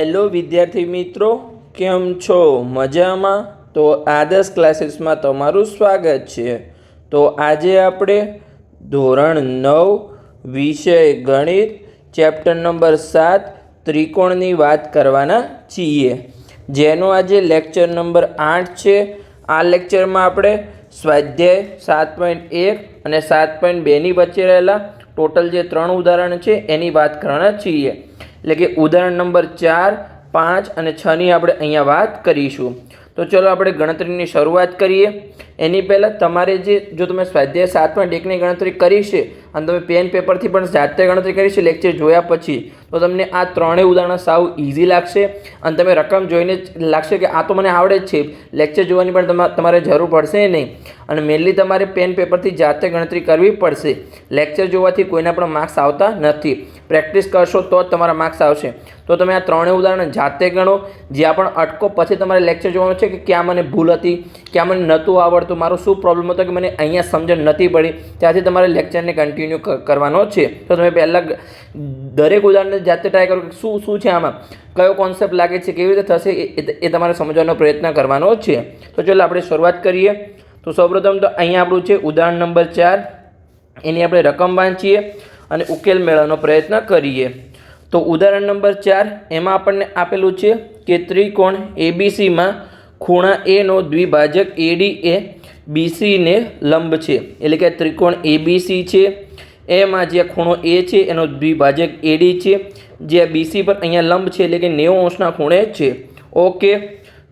Hello વિદ્યાર્થી મિત્રો, કેમ છો? મજામાં? તો આદર્શ ક્લાસીસમાં તમારું સ્વાગત છે. તો આજે આપણે ધોરણ નવ, વિષય ગણિત, ચેપ્ટર નંબર સાત, ત્રિકોણની વાત કરવાના છીએ. જેનો આજે લેક્ચર નંબર આઠ છે. આ લેક્ચરમાં આપણે સ્વાધ્યાય સાત પોઈન્ટ એક અને સાત પોઈન્ટ બેની વચ્ચે રહેલા ટોટલ જે ત્રણ ઉદાહરણ છે, એની વાત કરવાના છીએ. એટલે કે ઉદાહરણ નંબર ચાર, પાંચ અને છની આપણે અહીંયા વાત કરીશું. તો ચલો આપણે ગણતરીની શરૂઆત કરીએ. એની પહેલાં તમારે જે, જો તમે સ્વાધ્યાય સાત પોઈન્ટ એકની ગણતરી કરી છે અને તમે પેન પેપરથી પણ જાતે ગણતરી કરી છે, લેક્ચર જોયા પછી, તો તમને આ ત્રણેય ઉદાહરણ સાવ ઇઝી લાગશે. અને તમે રકમ જોઈને લાગશે કે આ તો મને આવડે જ છે. લેક્ચર જોવાની પણ તમા- તમારે જરૂર પડશે નહીં. અને મેનલી તમારે પેન પેપરથી જાતે ગણતરી કરવી પડશે. લેક્ચર જોવાથી કોઈના પણ માર્ક્સ આવતા નથી. પ્રેક્ટિસ કરશો તો જ તમારા માર્ક્સ આવશે. તો તમે આ ત્રણેય ઉદાહરણ જાતે ગણો. જ્યાં પણ અટકો પછી તમારે લેક્ચર જોવાનું છે કે ક્યાં મને ભૂલ હતી, ક્યાં મને નહોતું આવડતું, મારો શું પ્રોબ્લેમ હતો કે મને અહીંયા સમજણ નથી પડી, ત્યાંથી તમારે લેક્ચરને કન્ટિન્યુ કરવાનો છે. તો તમે પહેલાં દરેક ઉદાહરણને જાતે ટ્રાય કરો કે શું શું છે આમાં? કયો કોન્સેપ્ટ લાગે છે, કેવી રીતે થશે એ- તમારે સમજવાનો પ્રયત્ન કરવાનો છે. તો ચાલો આપણે શરૂઆત કરીએ. તો સૌપ્રથમ તો અહીંયા આપણું છે ઉદાહરણ નંબર ચાર. એની આપણે રકમ વાંચીએ. અને ઉકેલ મેળવવાનો પ્રયત્ન કરીએ. તો ઉદાહરણ નંબર ચાર, એમાં આપણને આપેલું છે કે ત્રિકોણ એબીસીમાં ખૂણા એનો દ્વિભાજક એડી એ બીસીને લંબ છે. એટલે કે ત્રિકોણ એબીસી છે. એમાં જે ખૂણો એ છે, એનો દ્વિભાજક એડી છે. જે બીસી પર અહીંયા લંબ છે, એટલે કે નેવું અંશના ખૂણે છે. ઓકે,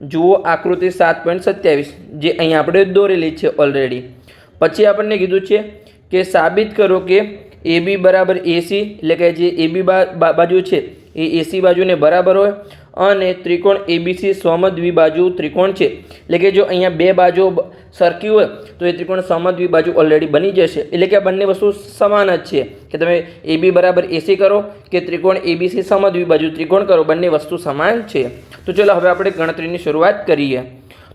જુઓ આકૃતિ સાત પોઈન્ટ સત્યાવીસ, જે અહીંયા આપણે દોરેલી છે ઓલરેડી પછી આપણને કીધું છે કે સાબિત કરો કે એ બી બરાબર એસી એટલે કે જે એ બી બાજુ છે, એ એસી બાજુને બરાબર હોય. અને ત્રિકોણ એબીસી સમદ્વિબાજુ ત્રિકોણ છે. એટલે કે જો અહીંયા બે બાજુ સરખી હોય, તો એ ત્રિકોણ સમદ્વિબાજુ ઓલરેડી બની જશે. એટલે કે આ બંને વસ્તુ સમાન જ છે. કે તમે એ બી બરાબર એસી કરો, કે ત્રિકોણ એબીસી સમદ્વિબાજુ ત્રિકોણ કરો, બંને વસ્તુ સમાન છે. તો ચલો હવે આપણે ગણતરીની શરૂઆત કરીએ.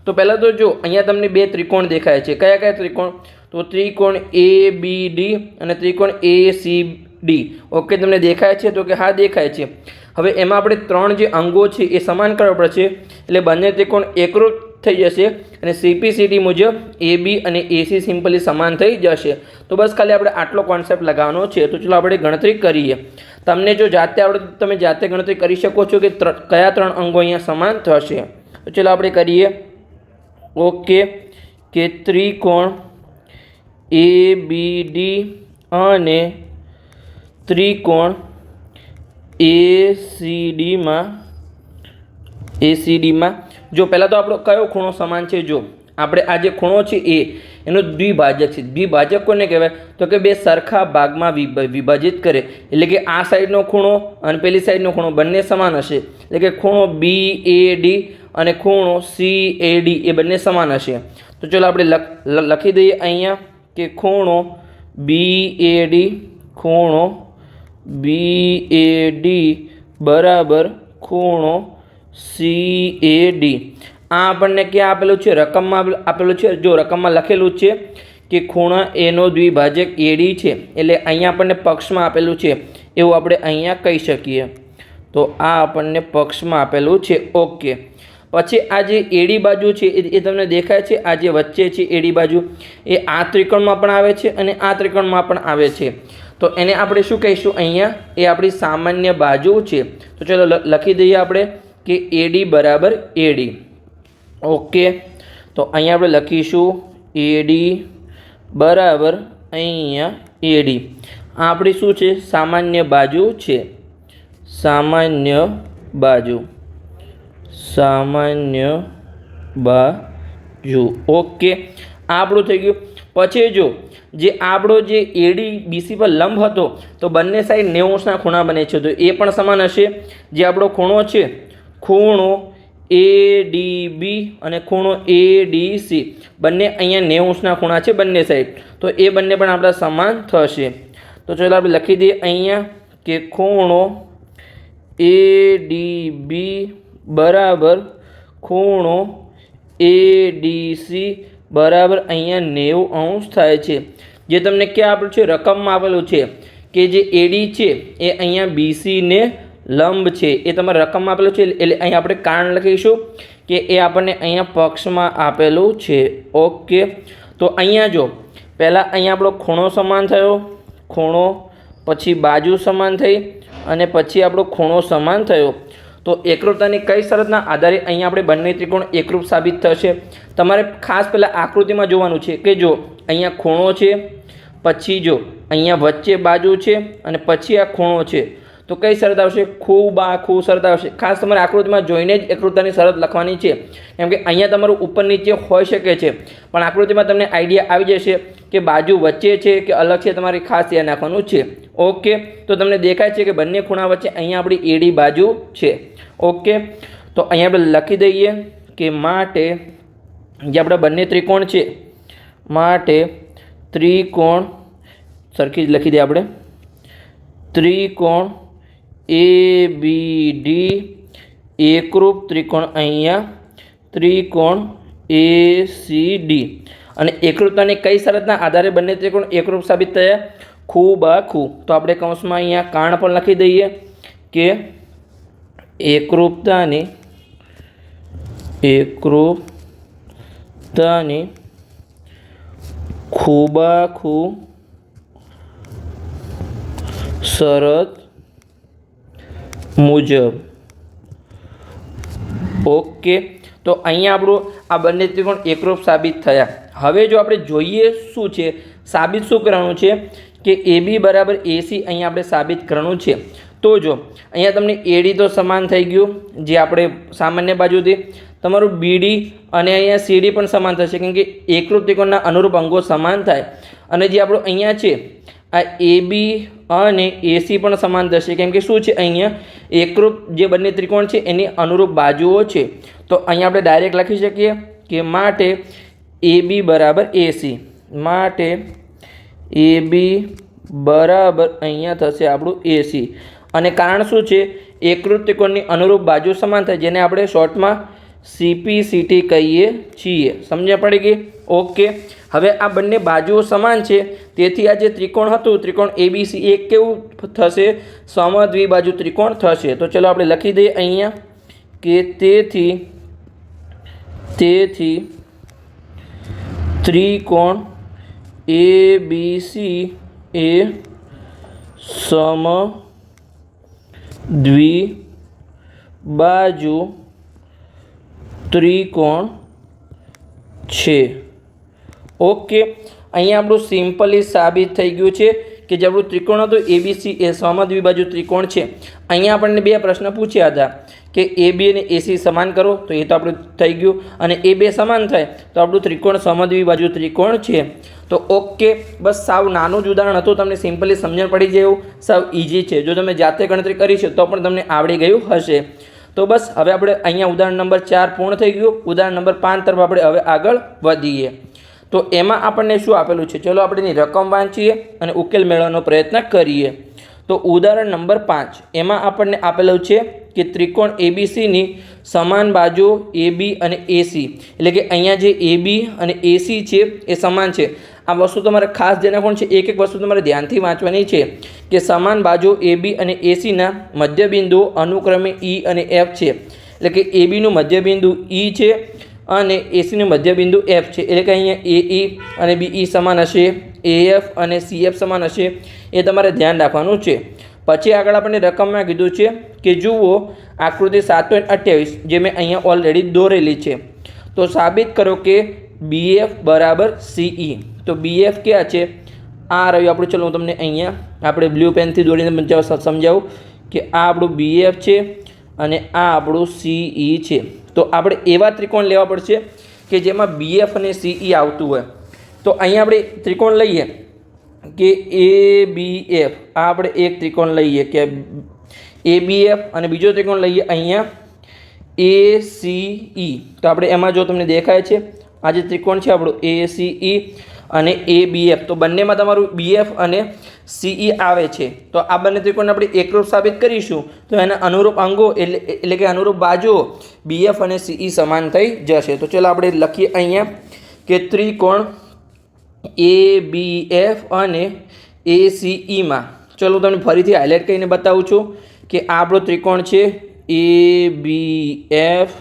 તો પહેલાં તો જો, અહીંયા તમને બે ત્રિકોણ દેખાય છે. કયા કયા ત્રિકોણ? તો ત્રિકોણ એ બી ડી અને ત્રિકોણ એ સી ડી ઓકે તમને દેખાય છે? તો કે હા, દેખાય છે. હવે એમાં આપણે ત્રણ જે અંગો છે એ સમાન કરવા પડશે. એટલે બંને ત્રિકોણ એકરૂપ થઈ જશે અને સીપીસીટી મુજબ એ બી અને એસી સિમ્પલી સમાન થઈ જશે. તો બસ ખાલી આપણે આટલો કોન્સેપ્ટ લગાવવાનો છે. તો ચલો આપણે ગણતરી કરીએ. તમને જો જાતે આવડે તમે જાતે ગણતરી કરી શકો છો કે કયા ત્રણ અંગો અહીંયા સમાન થશે. તો ચલો આપણે કરીએ. ઓકે કે ત્રિકોણ એ બી ડી અને ત્રિકોણ એ સી ડીમાં એસીડીમાં જો પહેલાં તો આપણો કયો ખૂણો સમાન છે? જો આપણે આ જે ખૂણો છે એ, એનો દ્વિભાજક છે. દ્વિભાજક કોને કહેવાય? તો કે બે સરખા ભાગમાં વિભ- વિભાજિત કરે. એટલે કે આ સાઈડનો ખૂણો અને પેલી સાઈડનો ખૂણો બંને સમાન હશે. એટલે કે ખૂણો બી એ ડી અને ખૂણો સી એ ડી એ બંને સમાન હશે. તો ચલો આપણે લખી દઈએ અહીંયા. કે ખૂણો બી એ ડી ખૂણો બી એ ડી બરાબર ખૂણો સી એ ડી આ આપણને ક્યાં આપેલું છે? રકમમાં આપેલું છે? જો રકમમાં લખેલું છે કે ખૂણો એનો દ્વિભાજક એડી છે, એટલે અહીંયા આપણને પક્ષમાં આપેલું છે. એવું આપણે અહીંયા કહી શકીએ. તો આ આપણને પક્ષમાં આપેલું છે. ઓકે. પછી આ જે એડી બાજુ છે, એ તમને દેખાય છે, આ જે વચ્ચે છે એડી બાજુ, એ આ ત્રિકોણમાં પણ આવે છે અને આ ત્રિકોણમાં પણ આવે છે. તો એને આપણે શું કહીશું? અહીંયા એ આપણી સામાન્ય બાજુ છે. તો ચલો લખી દઈએ આપણે કે એડી બરાબર એડી. ઓકે. તો અહીંયા આપણે લખીશું એડી બરાબર અહીંયા એડી. આ આપણી શું છે? સામાન્ય બાજુ છે. સામાન્ય બાજુ. સામાન્ય બાજુ. ઓકે. આપણું થઈ ગયું. પછી જો, જે આપણો જે એડી બીસી પર લંબ હતો, તો બંને સાઈડ નેવું અંશના ખૂણા બને છે. તો એ પણ સમાન હશે. જે આપણો ખૂણો છે, ખૂણો એ ડી બી અને ખૂણો એ ડી સી બંને અહીંયા નેવું અંશના ખૂણા છે બંને સાઈડ તો એ બંને પણ આપણા સમાન થશે. તો ચાલો આપણે લખી દઈએ અહીંયા કે ખૂણો એ ડી બી બરાબર ખૂણો એ ડી સી બરાબર અહીંયા નેવું અંશ થાય છે. જે તમને ક્યાં આપેલું છે? રકમમાં આપેલું છે. કે જે એડી છે, એ અહીંયા બીસીને લંબ છે. એ તમારે રકમમાં આપેલું છે, એટલે અહીં આપણે કારણ લખીશું કે એ આપણને અહીંયા પક્ષમાં આપેલું છે. ઓકે તો અહીંયા જો, પહેલાં અહીંયા આપણો ખૂણો સમાન થયો. ખૂણો, પછી બાજુ સમાન થઈ, અને પછી આપણો ખૂણો સમાન થયો. તો એકરૂપતાની કઈ શરતના આધારે અહીંયા આપણે બંને ત્રિકોણ એકરૂપ સાબિત થશે? તમારે ખાસ પહેલાં આકૃતિમાં જોવાનું છે કે જો અહીંયા ખૂણો છે, પછી જો અહીંયા વચ્ચે બાજુ છે અને પછી આ ખૂણો છે. તો કઈ શરત આવશે? ખૂબ આ ખૂબ શરત આવશે. ખાસ તમારે આકૃતિમાં જોઈને જ એકરૂપતાની શરત લખવાની છે. કેમ કે અહીંયા તમારું ઉપર નીચે હોઈ શકે છે. પણ આકૃતિમાં તમને આઈડિયા આવી જશે કે બાજુ વચ્ચે છે કે અલગ છે તમારે ખાસ ધ્યાન રાખવાનું છે. ઓકે, તો તમને દેખાય છે કે બંને ખૂણા વચ્ચે અહીંયા આપણી એડી બાજુ છે. ઓકે, તો અહીંયા આપણે લખી દઈએ કે માટે જે આપણા બંને ત્રિકોણ છે, માટે ત્રિકોણ સરખી જ લખી દઈએ આપણે. ત્રિકોણ એ બી ડી એકરૂપ ત્રિકોણ અહીંયા, ત્રિકોણ એ સી ડી અને એકરૂપતાની કઈ શરતના આધારે બંને ત્રિકોણ એકરૂપ સાબિત થયા? ખૂબ આ ખૂ. તો આપણે કૌંસમાં અહીંયા કારણ પણ લખી દઈએ કે એકરૂપતાની એકરૂપતાની ખૂબાખૂ શરત મુજબ. ઓકે. તો અહીંયા આપણું આ બંને ત્રિકોણ એકરૂપ સાબિત થયા. હવે જો આપણે જોઈએ શું છે, સાબિત શું કરવાનું છે, કે એ બી બરાબર એસી અહીંયા આપણે સાબિત કરવાનું છે. તો જો, અહીંયા તમને એડી તો સમાન થઈ ગયું, જે આપણે સામાન્ય બાજુથી તમારું બીડી અને અહીંયા સીડી પણ સમાન થશે, કેમ કે એકરૂપ ત્રિકોણના અનુરૂપ અંગો સમાન થાય. અને જે આપણું અહીંયા છે આ એ બી અને એસી પણ સમાન થશે કેમ કે શું છે? અહીંયા એકરૂપ જે બંને ત્રિકોણ છે, એની અનુરૂપ બાજુઓ છે. તો અહીંયા આપણે ડાયરેક્ટ લખી શકીએ કે માટે એ બી બરાબર એસી માટે એ બી બરાબર અહીંયા થશે આપણું એસી અને કારણ શું છે? એકરૂપ ત્રિકોણની અનુરૂપ બાજુ સમાન થાય, જેને આપણે શોર્ટમાં સીપીસીટી કહીએ છીએ. સમજ્યા પડી ગઈ? ઓકે. હવે આ બંને બાજુઓ સમાન છે. તેથી આ જે ત્રિકોણ હતું, ત્રિકોણ એબીસી એક કેવું થશે? સમદ્વિબાજુ ત્રિકોણ થશે. તો ચલો આપણે લખી દઈએ અહીંયા કે તેથી તેથી ત્રિકોણ એ બી સી એ સમ દ્વિબાજુ ત્રિકોણ છે. ઓકે. અહીંયા આપણું સિમ્પલી સાબિત થઈ ગયું છે કે જે આપણું ત્રિકોણ હતું એબીસી એ સમદ્વિબાજુ ત્રિકોણ છે. અહીંયા આપણને બે પ્રશ્ન પૂછ્યા હતા કે એ, બી અને એસી સમાન કરો, તો એ તો આપણું થઈ ગયું. અને એ બે સમાન થાય, તો આપણું ત્રિકોણ સમદ્વિબાજુ ત્રિકોણ છે. તો ઓકે, બસ સાવ નાનું જ ઉદાહરણ હતું, તમને સિમ્પલી સમજણ પડી જાય એવું સાવ ઇઝી છે. જો તમે જાતે ગણતરી કરી છે, તો પણ તમને આવડી ગયું હશે. તો બસ, હવે આપણે અહીંયા ઉદાહરણ નંબર ચાર પૂર્ણ થઈ ગયું. ઉદાહરણ નંબર પાંચ તરફ આપણે હવે આગળ વધીએ. તો એમાં આપણને શું આપેલું છે? ચલો આપણે એની રકમ વાંચીએ અને ઉકેલ મેળવવાનો પ્રયત્ન કરીએ. તો ઉદાહરણ નંબર પાંચ. એમાં આપણને આપેલું છે કે ત્રિકોણ એબીસીની સમાન બાજુ એબી અને એસી એટલે કે અહીંયા જે એબી અને એસી છે, એ સમાન છે. આ વસ્તુ તમારે ખાસ ધ્યાન રાખવાનું છે. એક એક વસ્તુ તમારે ધ્યાનથી વાંચવાની છે કે સમાન બાજુ એબી અને એસીના મધ્યબિંદુઓ અનુક્રમે ઈ અને એફ છે. એટલે કે એબીનું મધ્યબિંદુ ઈ છે અને એસીનું મધ્યબિંદુ એફ છે. એટલે કે અહીંયા એ ઈ અને બીઈ સમાન હશે. એએફ અને સીએફ સમાન હશે. એ તમારે ધ્યાન રાખવાનું છે. પછી આગળ આપણને રકમમાં કીધું છે કે જુઓ, આકૃતિ સાત પોઈન્ટ અઠ્યાવીસ જે મેં અહીંયા ઓલરેડી દોરેલી છે. તો સાબિત કરો કે બીએફ બરાબર સીઈ તો બીએફ ક્યાં છે? આ રહ્યું આપણું. ચલો, હું તમને અહીંયા આપણે બ્લુ પેનથી દોરીને સમજાવું કે આ આપણું બીએફ છે અને આ આપણું સીઈ છે. તો આપણે એવા ત્રિકોણ લેવા પડશે કે જેમાં બીએફ અને સીઈ આવતું હોય. તો અહીંયા આપણે ત્રિકોણ લઈએ કે એ બી એફ આ આપણે એક ત્રિકોણ લઈએ કે એ બી એફ અને બીજો ત્રિકોણ લઈએ અહીંયા એ સી ઈ તો આપણે એમાં જો તમને દેખાય છે, આ જે ત્રિકોણ છે આપણું એ સી અને એ બી એફ તો બંનેમાં તમારું બી એફ અને સીઈ આવે છે. તો આ બંને ત્રિકોણને આપણે એકરૂપ સાબિત કરીશું. તો એના અનુરૂપ અંગો એટલે એટલે કે અનુરૂપ બાજુઓ બીએફ અને સીઈ સમાન થઈ જશે. તો ચલો આપણે લખીએ અહીંયા કે ત્રિકોણ એ બી એફ અને એ સીઈમાં ચલો હું તમને ફરીથી હાઇલાઇટ કરીને બતાવું છું કે આ આપણો ત્રિકોણ છે એ બી એફ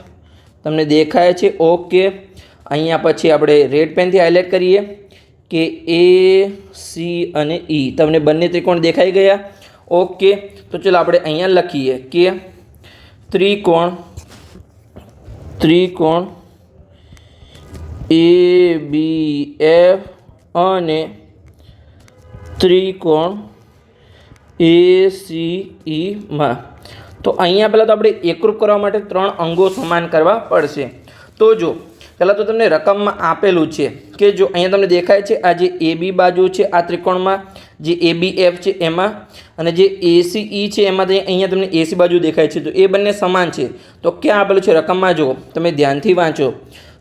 તમને દેખાય છે. ઓકે અહીંયા પછી આપણે રેડ પેનથી હાઇલાઇટ કરીએ. કે એ સી અને ઈ તમને બંને ત્રિકોણ દેખાઈ ગયા? ઓકે તો ચલો આપણે અહીંયા લખીએ કે ત્રિકોણ ત્રિકોણ એ બી એફ અને ત્રિકોણ એ સી ઈમાં તો અહીંયા પહેલાં તો આપણે એકરૂપ કરવા માટે ત્રણ અંગો સમાન કરવા પડશે. તો જો પહેલાં તો તમને રકમમાં આપેલું છે કે જો અહીંયા તમને દેખાય છે, આ જે એ બી બાજુ છે, આ ત્રિકોણમાં જે એ બી એફ છે એમાં અને જે એસી ઈ છે એમાં અહીંયા તમને એસી બાજુ દેખાય છે, તો એ બંને સમાન છે. તો ક્યાં આપેલું છે રકમમાં? જુઓ, તમે ધ્યાનથી વાંચો.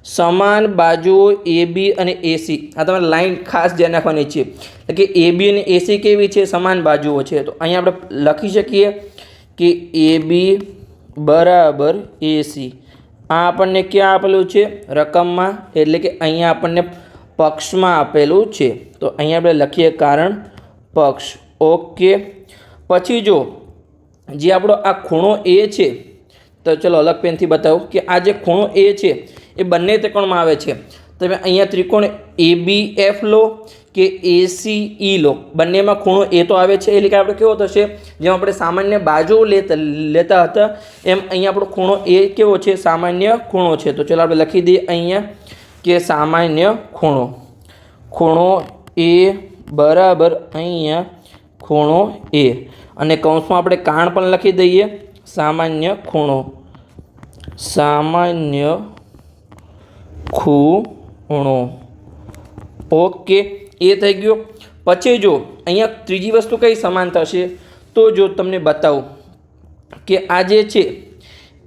સમાન બાજુઓ એ બી અને એસી આ તમારે લાઈન ખાસ ધ્યાન રાખવાની છે. એટલે કે એ બી અને એસી કેવી છે? સમાન બાજુઓ છે. તો અહીંયા આપણે લખી શકીએ કે એ બી બરાબર એસી આ આપણને ક્યાં આપેલું છે? રકમમાં, એટલે કે અહીંયા આપણને પક્ષમાં આપેલું છે. તો અહીંયા આપણે લખીએ કારણ, પક્ષ. ઓકે. પછી જો, જે આપણો આ ખૂણો એ છે, તો ચલો અલગ પેનથી બતાવું કે આ જે ખૂણો એ છે, એ બંને ત્રિકોણમાં આવે છે. તમે અહીંયા ત્રિકોણ એ બી એફ લો કે એસી ઈ લો. બંનેમાં ખૂણો એ તો આવે છે એટલે કે આપણે કેવો થશે? જેમ આપણે સામાન્ય બાજુ લેતા લેતા હતા, એમ અહીંયા આપણો ખૂણો એ કેવો છે? સામાન્ય ખૂણો છે. તો ચાલો આપણે લખી દઈએ અહીંયા કે સામાન્ય ખૂણો. ખૂણો એ બરાબર અહીંયા ખૂણો એ અને કૌંસમાં આપણે કાણ પણ લખી દઈએ. સામાન્ય ખૂણો. સામાન્ય ખૂણો. ઓકે. એ થઈ ગયો. પછી જો અહીંયા ત્રીજી વસ્તુ કઈ સમાન થશે? તો જો તમને બતાવું કે આ જે છે,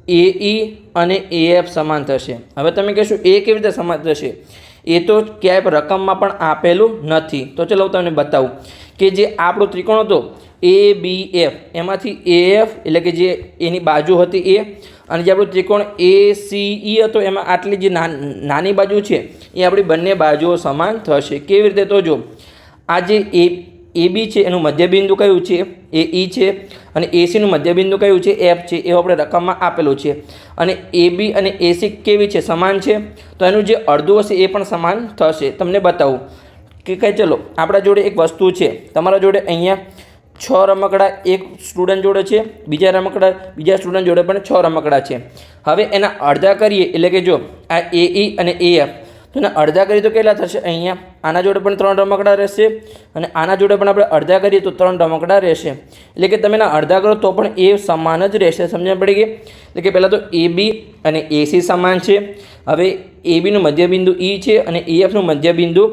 એ અને એ એફ સમાન થશે. હવે તમે કહેશો, એ કેવી રીતે સમાન થશે? એ તો ક્યાંય રકમમાં પણ આપેલું નથી. તો ચલો હું તમને બતાવું કે જે આપણો ત્રિકોણ હતો એ બી એફ એમાંથી એ એફ એટલે કે જે એની બાજુ હતી એ, અને જે આપણું ત્રિકોણ એ સી ઈ હતો, એમાં આટલી જે નાની બાજુ છે, એ આપણી બંને બાજુઓ સમાન થશે. કેવી રીતે તો જો, આ જે એ એ બી છે, એનું મધ્યબિંદુ કયું છે? એ ઈ છે અને એસીનું મધ્યબિંદુ કયું છે? એફ છે, એવું આપણે રકમમાં આપેલું છે. અને એ બી અને એસી કેવી છે? સમાન છે? તો એનું જે અડધું હશે એ પણ સમાન થશે. તમને બતાવું કે કંઈ ચલો, આપણા જોડે એક વસ્તુ છે. તમારા જોડે અહીંયા છ રમકડા, એક સ્ટુડન્ટ જોડે છે, બીજા રમકડા, બીજા સ્ટુડન્ટ જોડે પણ છ રમકડા છે. હવે એના અડધા કરીએ, એટલે કે જો આ એ અને એ એફ. તો એના અડધા કરીએ તો કેટલા થશે? અહીંયા આના જોડે પણ ત્રણ રમકડા રહેશે અને આના જોડે પણ આપણે અડધા કરીએ તો ત્રણ રમકડા રહેશે. એટલે કે તમે એના અડધા કરો તો પણ એ સમાન જ રહેશે, સમજણ પડી ગઈ? એટલે કે પહેલાં તો એ બી અને એસી સમાન છે. હવે એ બીનું મધ્યબિંદુ ઈ છે અને એ એફનું મધ્યબિંદુ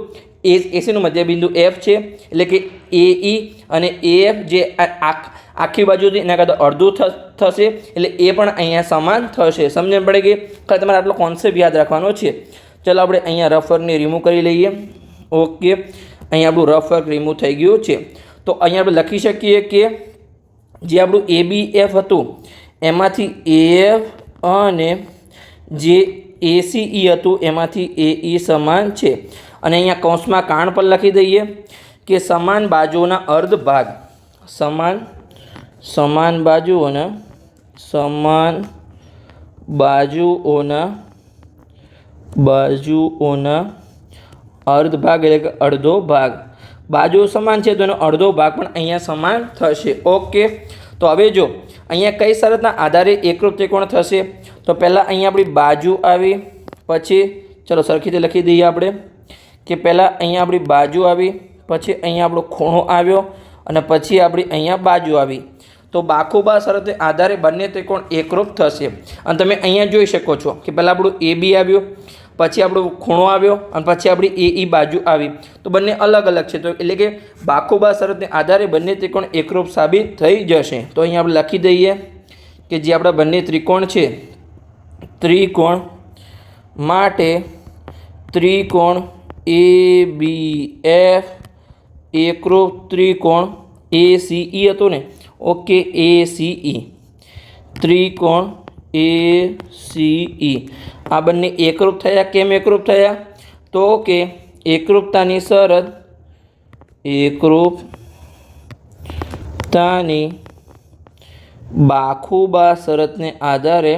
એ એસીનું મધ્યબિંદુ એફ છે. એટલે કે એ ઈ અને એ એફ જે આખી બાજુથી એના કરતાં અડધું થશે. એટલે એ પણ અહીંયા સમાન થશે, સમજણ પડે કે તમારે આટલો કોન્સેપ્ટ યાદ રાખવાનો છે. ચાલો આપણે અહીંયા રફ વર્કને રિમૂવ કરી લઈએ. ઓકે. અહીંયા આપણું રફ રિમૂવ થઈ ગયું છે. તો અહીંયા આપણે લખી શકીએ કે જે આપણું એ બી એફ હતું, એમાંથી એફ અને જે એસીઈ ઈ હતું, એમાંથી એ ઈ સમાન છે. અને અહીંયા કૌંસમાં કાણ પર લખી દઈએ કે સમાન બાજુઓના અર્ધ ભાગ, સમાન સમાન બાજુઓના સમાન બાજુઓના બાજુઓના અર્ધ ભાગ એટલે કે અડધો ભાગ. બાજુ સમાન છે તો એનો અડધો ભાગ પણ અહીંયા સમાન થશે. ઓકે. તો હવે જો, અહીંયા કઈ શરતના આધારે એકરૂપ ત્રિકોણ થશે? તો પહેલાં અહીંયા આપણી બાજુ આવી, પછી, ચલો રીતે લખી દઈએ આપણે, કે પહેલાં અહીંયા આપણી બાજુ આવી, પછી અહીંયા આપણો ખૂણો આવ્યો, અને પછી આપણી અહીંયા બાજુ આવી. તો બાખુબા શરતે આધારે બંને ત્રિકોણ એકરૂપ થશે. અને તમે અહીંયા જોઈ શકો છો કે પહેલાં આપણું એ આવ્યું પછી આપણો ખૂણો આવ્યો અને પછી આપણી એ ઈ બાજુ આવી. તો બંને અલગ અલગ છે. તો એટલે કે બાખોબા શરતને આધારે બંને ત્રિકોણ એકરૂપ સાબિત થઈ જશે. તો અહીંયા આપણે લખી દઈએ કે જે આપણા બંને ત્રિકોણ છે, ત્રિકોણ માટે ત્રિકોણ એ, બી, એફ એકરૂપ ત્રિકોણ એ, સી, ઈ હતું ને? Okay, A, C, E. ત્રિકોણ એ, સી, ઈ. આ બંને એકરૂપ થયા કેમ એકરૂપ થયા? તો કે એકરૂપતાની શરત એકરૂપતાની બાખુબા શરતને આધારે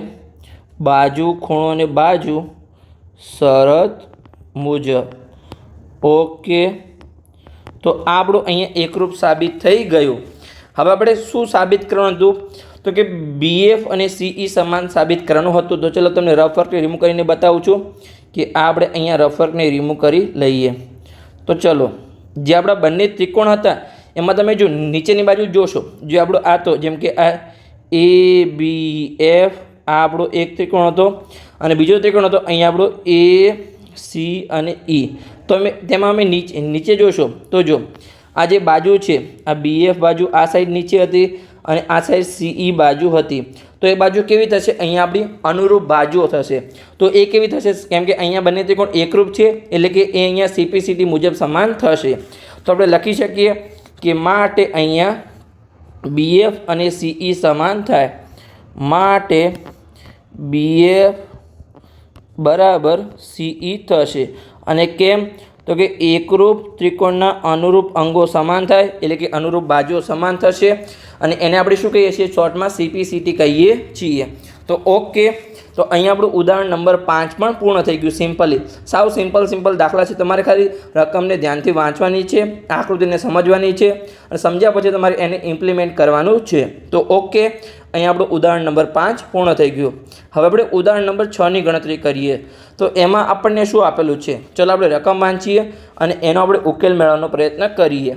બાજુ ખૂણો અને બાજુ શરત મુજબ. ઓકે તો આપણું અહીંયા એકરૂપ સાબિત થઈ ગયું. હવે આપણે શું સાબિત કરવાનું? હતું તો કે બીએફ અને સીઈ સમાન સાબિત કરવાનું હતું. તો ચલો તમને રફ વર્કને રિમૂવ કરીને બતાવું છું કે આ આપણે અહીંયા રફ રિમૂવ કરી લઈએ. તો ચલો, જે આપણા બંને ત્રિકોણ હતા, એમાં તમે જો નીચેની બાજુ જોશો, જે આપણો આ તો, જેમ કે આ એ બી એફ આ આપણો એક ત્રિકોણ હતો અને બીજો ત્રિકોણ હતો અહીંયા આપણો એ સી અને ઈ તો અમે, તેમાં અમે નીચે નીચે જોશો, તો જો, આ જે બાજુ છે, આ બીએફ બાજુ આ સાઈડ નીચે હતી અને આ સાઈડ સીઈ બાજુ હતી. તો એ બાજુ કેવી થશે? અહીંયા આપણી અનુરૂપ બાજુઓ થશે. તો એ કેવી થશે? કેમ કે અહીંયા બંને ત્રિકોણ એકરૂપ છે, એટલે કે એ અહીંયા સીપીસીટી મુજબ સમાન થશે. તો આપણે લખી શકીએ કે માટે અહીંયા બીએફ અને સીઈ સમાન થાય. માટે બીએફ બરાબર સીઈ થશે. અને કેમ? તો કે એકરૂપ ત્રિકોણના અનુરૂપ અંગો સમાન થાય, એટલે કે અનુરૂપ બાજુઓ સમાન થશે. અને એને આપણે શું કહીએ છીએ? શોર્ટમાં સીપીસીટી કહીએ છીએ. તો ઓકે તો અહીંયા આપણું ઉદાહરણ નંબર પાંચ પણ પૂર્ણ થઈ ગયું સિમ્પલી. સાવ સિમ્પલ સિમ્પલ દાખલા છે તમારે ખાલી રકમને ધ્યાનથી વાંચવાની છે, આકૃતિને સમજવાની છે અને સમજ્યા પછી તમારે એને ઇમ્પ્લિમેન્ટ કરવાનું છે. તો ઓકે, અહીંયા આપણું ઉદાહરણ નંબર પાંચ પૂર્ણ થઈ ગયું. હવે આપણે ઉદાહરણ નંબર છની ગણતરી કરીએ. તો એમાં આપણને શું આપેલું છે? ચલો આપણે રકમ વાંચીએ અને એનો આપણે ઉકેલ મેળવવાનો પ્રયત્ન કરીએ.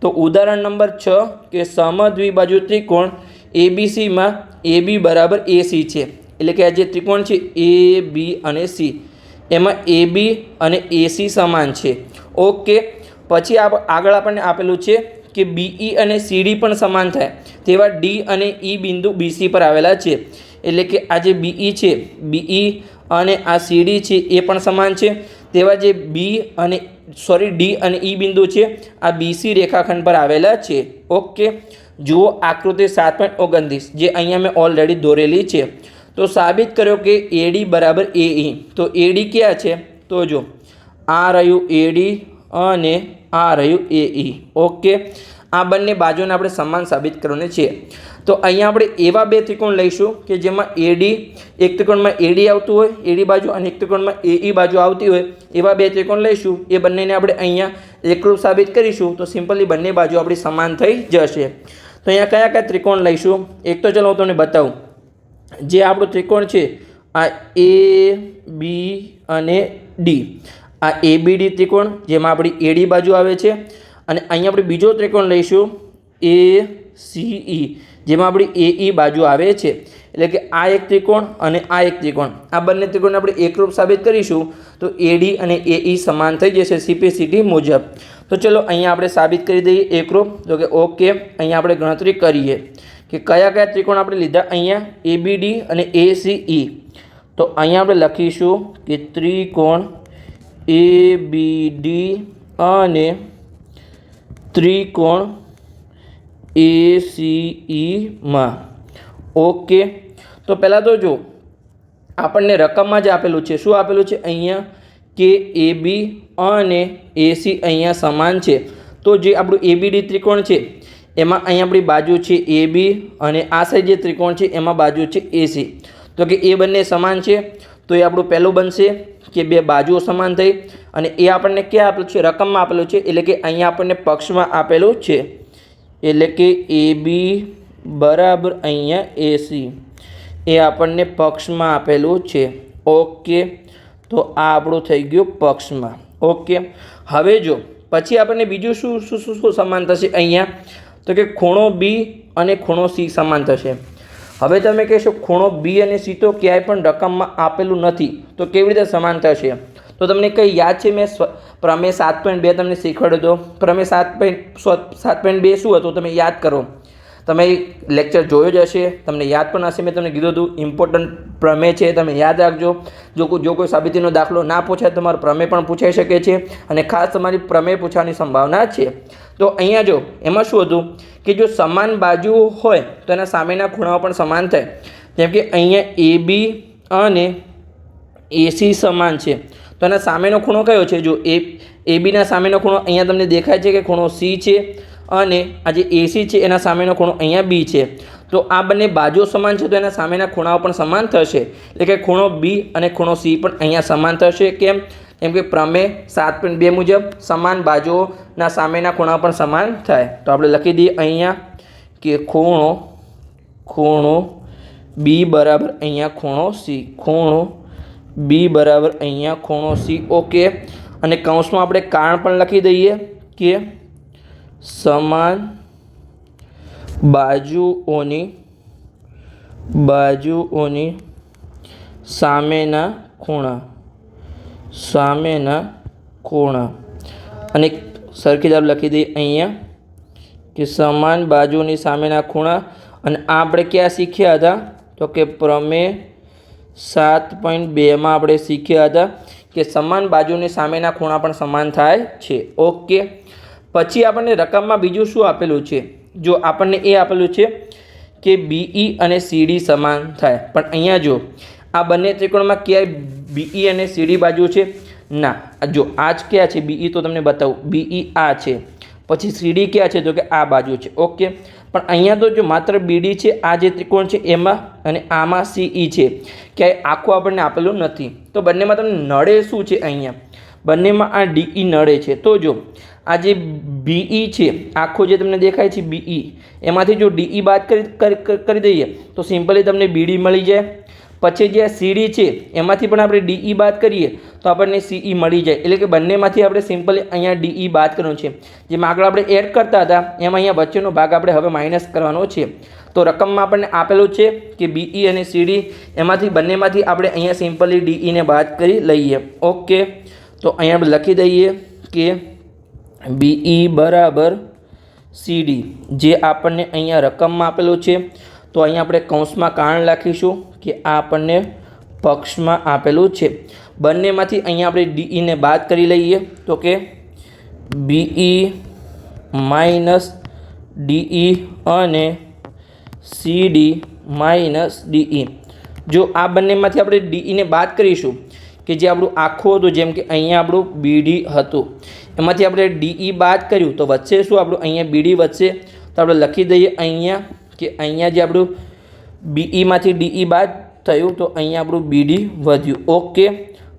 તો ઉદાહરણ નંબર છ કે સમદ્વિબાજુ ત્રિકોણ એબીસીમાં એબી બરાબર એસી છે. એટલે કે આ જે ત્રિકોણ છે એ, બી અને સી, એમાં એ, બી અને એસી સમાન છે. ઓકે, પછી આગળ આપણને આપેલું છે કે બીઈ અને સીડી પણ સમાન થાય. તેવા ડી અને ઈ બિંદુ બીસી પર આવેલા છે. એટલે કે આ જે બીઈ છે બીઈ અને આ સીડી છે, એ પણ સમાન છે. તેવા જે બી અને, સોરી, ડી અને ઈ બિંદુ છે, આ બીસી રેખાખંડ પર આવેલા છે. ઓકે, જુઓ આકૃતિ સાત પોઈન્ટ ઓગણત્રીસ, જે અહીંયા મેં ઓલરેડી દોરેલી છે. તો સાબિત કર્યો કે એડી બરાબર એઈ તો એડી ક્યાં છે? તો જો, આ રહ્યું એડી અને આ રહ્યું એઈ ઓકે આ બંને બાજુને આપણે સમાન સાબિત કરવાને છે તો અહીંયા આપણે એવા બે ત્રિકોણ લઈશું કે જેમાં એડી એક ત્રિકોણમાં એડી આવતું હોય એડી બાજુ અને એક ત્રિકોણમાં એઈ બાજુ આવતી હોય, એવા બે ત્રિકોણ લઈશું. એ બંનેને આપણે અહીંયા એકરૂપ સાબિત કરીશું. તો સિમ્પલી બંને બાજુ આપણી સમાન થઈ જશે. તો અહીંયા કયા કયા ત્રિકોણ લઈશું? એક તો ચલો હું તમને બતાવું. જે આપણું ત્રિકોણ છે, આ એ બી અને ડી આ એ બી ડી ત્રિકોણ, જેમાં આપણી એડી બાજુ આવે છે. અને અહીંયા આપણે બીજો ત્રિકોણ લઈશું એ સી ઈ જેમાં આપણી એ ઈ બાજુ આવે છે. એટલે કે આ એક ત્રિકોણ અને આ એક ત્રિકોણ. આ બંને ત્રિકોણને આપણે એકરૂપ સાબિત કરીશું, તો એડી અને એ ઈ સમાન થઈ જશે સીપીસીટી મુજબ. તો ચલો, અહીંયા આપણે સાબિત કરી દઈએ એકરૂપ તો કે ઓકે, અહીંયા આપણે ગણતરી કરીએ. કે કયા કયા ત્રિકોણ આપણે લીધા? અહીંયા એબીડી અને એસીઈ તો અહીંયા આપણે લખીશું કે ત્રિકોણ એ બી ડી અને ત્રિકોણ એસીઈમાં ઓકે તો પહેલાં તો જો, આપણને રકમમાં જ આપેલું છે. શું આપેલું છે? અહીંયા કે એ બી અને એસી અહીંયા સમાન છે. તો જે આપણું એબીડી ત્રિકોણ છે એમાં અહીંયા આપણી બાજુ છે એ બી અને આ સાઈડ જે ત્રિકોણ છે એમાં બાજુ છે એસી તો કે એ બંને સમાન છે, તો એ આપણું પહેલું બનશે કે બે બાજુઓ સમાન થઈ અને એ આપણને ક્યાં આપેલું છે? રકમમાં આપેલું છે, એટલે કે અહીંયા આપણને પક્ષમાં આપેલું છે. એટલે કે એ બી બરાબર અહીંયા એસી એ આપણને પક્ષમાં આપેલું છે. ઓકે તો આ આપણું થઈ ગયું પક્ષમાં. ઓકે હવે જો, પછી આપણને બીજું શું શું શું શું સમાન થશે અહીંયા? તો કે ખૂણો બી અને ખૂણો સી સમાન થશે. હવે તમે કહેશો ખૂણો બી અને સી તો ક્યાંય પણ રકમમાં આપેલું નથી, તો કેવી રીતે સમાન થશે? તો તમને કંઈ યાદ છે મેં પ્રમેય સાત પોઈન્ટ બે તમને શીખવાડ્યો હતો. પ્રમેય સાત પોઈન્ટ સાત પોઈન્ટ બે શું હતું તમે યાદ કરો. તમે લેક્ચર જોયો જ હશે. તમને યાદ પણ હશે. મેં તમને કીધું હતું ઇમ્પોર્ટન્ટ પ્રમેય છે તમે યાદ રાખજો. જો કોઈ જો કોઈ સાબિતીનો દાખલો ના પૂછાય, તમારો પ્રમેય પણ પૂછાઈ શકે છે અને ખાસ તમારી પ્રમેય પૂછવાની સંભાવના છે. તો અહીંયા જો, એમાં શું હતું કે જો સમાન બાજુ હોય, તો એના સામેના ખૂણાઓ પણ સમાન થાય. જેમ કે અહીંયા એ બી અને એસી સમાન છે. તો એના સામેનો ખૂણો કયો છે? જો એ એ બીના સામેનો ખૂણો અહીંયા તમને દેખાય છે કે ખૂણો સી છે. અને આ જે એસી છે, એના સામેનો ખૂણો અહીંયા બી છે. તો આ બંને બાજુઓ સમાન છે, તો એના સામેના ખૂણાઓ પણ સમાન થશે. એટલે કે ખૂણો બી અને ખૂણો સી પણ અહીંયા સમાન થશે. કેમ? કેમ કે પ્રમેય સાત પોઈન્ટ બે મુજબ સમાન બાજુઓના સામેના ખૂણા પણ સમાન થાય. તો આપણે લખી દઈએ અહીંયા કે ખૂણો ખૂણો બી બરાબર અહીંયા ખૂણો સી ખૂણો બી બરાબર અહીંયા ખૂણો સી ઓકે અને કૌંસમાં આપણે કારણ પણ લખી દઈએ કે સમાન બાજુઓની બાજુઓની સામેના ખૂણા સામેના ખૂણા. અને સરખી તરફ લખી દઈએ અહીંયા કે સમાન બાજુની સામેના ખૂણા. અને આપણે ક્યાં શીખ્યા હતા? તો કે પ્રમેય સાત પોઈન્ટ બેમાં આપણે શીખ્યા હતા કે સમાન બાજુની સામેના ખૂણા પણ સમાન થાય છે. ઓકે. પછી આપણને રકમમાં બીજું શું આપેલું છે? જો આપણને એ આપેલું છે કે બીઈ અને સીડી સમાન થાય. પણ અહીંયા જો, આ બંને ત્રિકોણમાં ક્યાંય બીઈ અને સીડી બાજુ છે? ના. જો, આ જ ક્યાં છે? બીઈ તો તમને બતાવું. બીઈ આ છે. પછી સીડી ક્યાં છે? તો કે આ બાજુ છે. ઓકે? પણ અહીંયા તો જો માત્ર બીડી છે, આ જે ત્રિકોણ છે એમાં અને આમાં સીઈ છે, ક્યાંય આખું આપણને આપેલું નથી. તો બંનેમાં તમને નડે શું છે અહીંયા? બંનેમાં આ ડીઈ નડે છે. તો જો, આ જે બીઈ છે, આખો જે તમને દેખાય છે બીઈ એમાંથી જો ડીઈ બાદ કરી, કરી- દઈએ, તો સિમ્પલી તમને બીડી મળી જાય. પછી જે સીડી છે, એમાંથી પણ આપણે ડીઈ બાદ કરીએ, તો આપણને સીઈ મળી જાય. એટલે કે બંનેમાંથી આપણે સિમ્પલી અહીંયા ડીઈ બાદ કરવાનું છે. જેમાં આગળ આપણે એડ કરતા હતા, એમાં અહીંયા વચ્ચેનો ભાગ આપણે હવે માઇનસ કરવાનો છે. તો રકમમાં આપણને આપેલું છે કે બીઈ અને સીડી એમાંથી બંનેમાંથી આપણે અહીંયા સિમ્પલી ડીઈને બાદ કરી લઈએ. ઓકે તો અહીંયા આપણે લખી દઈએ કે બીઈ બરાબર સીડી જે આપણને અહીંયા રકમમાં આપેલું છે, તો અહીંયા આપણે કૌંસમાં કારણ લખીશું કે આ આપણને પક્ષમાં આપેલું છે. બંનેમાંથી અહીંયા આપણે ડીઈને બાદ કરી લઈએ, તો કે બીઈ માઇનસ ડીઈ અને સીડી માઇનસ ડીઈ જો આ બંનેમાંથી આપણે ડીઈને બાદ કરીશું કે જે આપણું આખું હતું, જેમ કે અહીંયા આપણું બીડી હતું. એમાંથી આપણે ડીઈ બાદ કર્યું, તો વચ્ચે શું આપણું અહીંયા બીડી વધશે તો આપણે લખી દઈએ અહીંયા કે અહીંયા જે આપણું બીઈમાંથી ડીઈ બાદ થયું, તો અહીંયા આપણું બીડી વધ્યું. ઓકે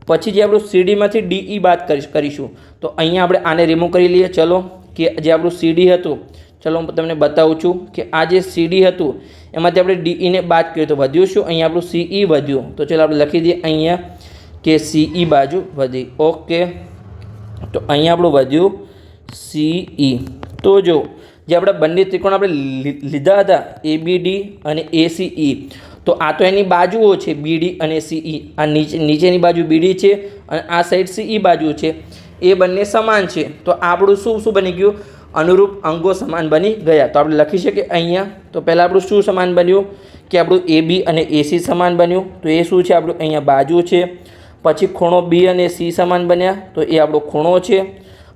પછી જે આપણું સીડીમાંથી ડીઈ બાદ કરી કરીશું. તો અહીંયા આપણે આને રિમૂવ કરી લઈએ. ચલો, કે જે આપણું સીડી હતું, ચલો હું તમને બતાવું છું કે આ જે સીડી હતું, એમાંથી આપણે ડીઈને બાદ કર્યું, તો વધ્યું શું? અહીંયા આપણું સીઈ વધ્યું. તો ચલો આપણે લખી દઈએ અહીંયા. કે સીઈ બાજુ વધી. ઓકે તો અહીંયા આપણું વધ્યું સીઈ તો જો, જે આપણે બંને ત્રિકોણ આપણે લીધા હતા એ બી ડી અને એ ઈ તો આ તો એની બાજુઓ છે બીડી અને સીઈ આ નીચે, નીચેની બાજુ બીડી છે અને આ સાઈડ સીઈ બાજુ છે. એ બંને સમાન છે. તો આપણું શું શું બની ગયું? અનુરૂપ અંગો સમાન બની ગયા. તો આપણે લખી શકીએ અહીંયા. તો પહેલાં આપણું શું સમાન બન્યું? કે આપણું એ બી અને એસી સમાન બન્યું. તો એ શું છે? આપણું અહીંયા બાજુ છે. પછી ખૂણો બી અને સી સમાન બન્યા, તો એ આપણો ખૂણો છે.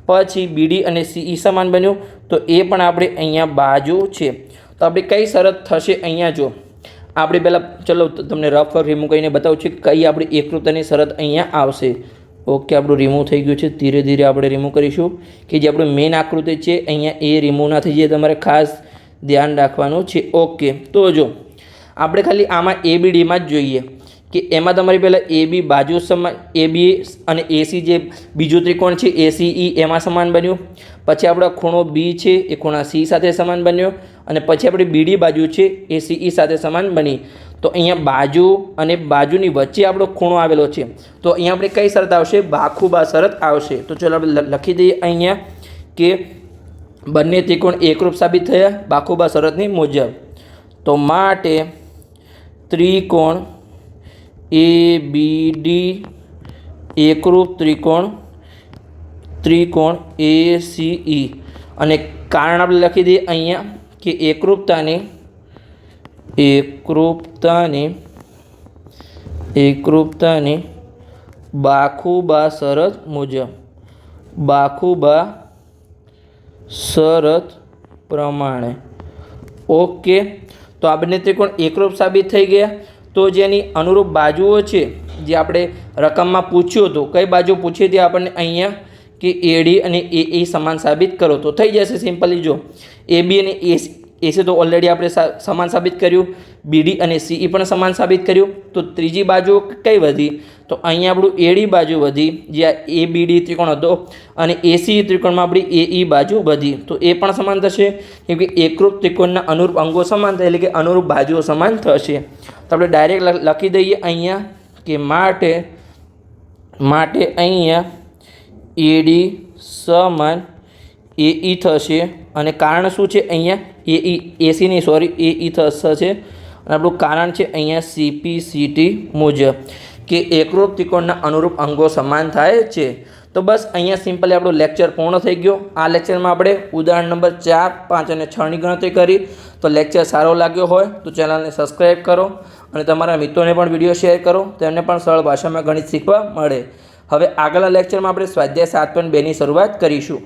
પછી બીડી અને સીઈ સમાન બન્યું, તો એ પણ આપણે અહીંયા બાજુ છે. તો આપણે કઈ શરત થશે અહીંયા જો? આપણે પહેલાં, ચલો તમને રફ રિમૂવ કરીને બતાવું છું કઈ આપણી એકરૂતાની શરત અહીંયા આવશે. ઓકે, આપણું રિમૂવ થઈ ગયું છે. ધીરે ધીરે આપણે રિમૂવ કરીશું કે જે આપણું મેઇન આકૃતિ છે, અહીંયા એ રિમૂવ ના થઈ જાય તમારે ખાસ ધ્યાન રાખવાનું છે. ઓકે, તો જો, આપણે ખાલી આમાં એ બી ડીમાં જ જોઈએ. કે એમાં તમારી પહેલાં એ બી બાજુ સમાન એ બી અને એસી જે બીજું ત્રિકોણ છે એસીઈ એમાં સમાન બન્યું. પછી આપણો ખૂણો બી છે, એ ખૂણા સી સાથે સમાન બન્યો. અને પછી આપણી બીડી બાજુ છે, એ સીઈ સાથે સમાન બની. તો અહીંયા બાજુ અને બાજુની વચ્ચે આપણો ખૂણો આવેલો છે. તો અહીંયા આપણે કઈ શરત આવશે? બાખુબા શરત આવશે. તો ચલો આપણે લખી દઈએ અહીંયા કે બંને ત્રિકોણ એકરૂપ સાબિત થયા બાખુબા શરતની મુજબ. તો માટે ત્રિકોણ એ બી ડી એકરૂપ ત્રિકોણ ત્રિકોણ એ સી ઈ અને કારણ આપણે લખી દઈએ અહીંયા કે એકરૂપતાની એકરૂપતાની એકરૂપતાની બાખુબા શરત મુજબ. બાખુબા શરત પ્રમાણે. ઓકે, તો આ બંને ત્રિકોણ એકરૂપ સાબિત થઈ ગયા. તો જેની અનુરૂપ બાજુઓ છે, જે આપણે રકમમાં પૂછ્યું હતું, કઈ બાજુ પૂછી હતી આપણને અહીંયા કે એડી અને એ એ સમાન સાબિત કરો. તો થઈ જશે સિમ્પલી જો. એ બી અને એ એસી તો ઓલરેડી આપણે સમાન સાબિત કર્યું. બીડી અને સીઈ પણ સમાન સાબિત કર્યું. તો ત્રીજી બાજુ કઈ વધી? તો અહીંયા આપણું એડી બાજુ વધી. જ્યાં એ બીડી ત્રિકોણ હતો અને એસી ત્રિકોણમાં આપણી એઈ બાજુ વધી. તો એ પણ સમાન થશે. કેમ કે એકરૂપ ત્રિકોણના અનુરૂપ અંગો સમાન થાય, એટલે કે અનુરૂપ બાજુઓ સમાન થશે. તો આપણે ડાયરેક્ટ લખી દઈએ અહીંયા કે માટે માટે અહીંયા એડી સમાન ઈ થશે. અને કારણ શું છે? અહીંયા એઈ એસી નહીં સોરી એ ઈ થશે. અને આપણું કારણ છે અહીંયા સીપી સીટી મુજબ કે એકરૂપ ત્રિકોણના અનુરૂપ અંગો સમાન થાય છે. તો બસ અહીંયા સિમ્પલી આપણો લેક્ચર પૂર્ણ થઈ ગયો. આ લેક્ચરમાં આપણે ઉદાહરણ નંબર ચાર, પાંચ અને છની ગણતરી કરી. તો લેક્ચર સારો લાગ્યો હોય તો ચેનલને સબસ્ક્રાઈબ કરો. અને તમારા મિત્રોને પણ વીડિયો શેર કરો, તેમને પણ સરળ ભાષામાં ગણિત શીખવા મળે. હવે આગલા લેક્ચરમાં આપણે સ્વાધ્યાય સાત પોઈન્ટ બેની શરૂઆત કરીશું.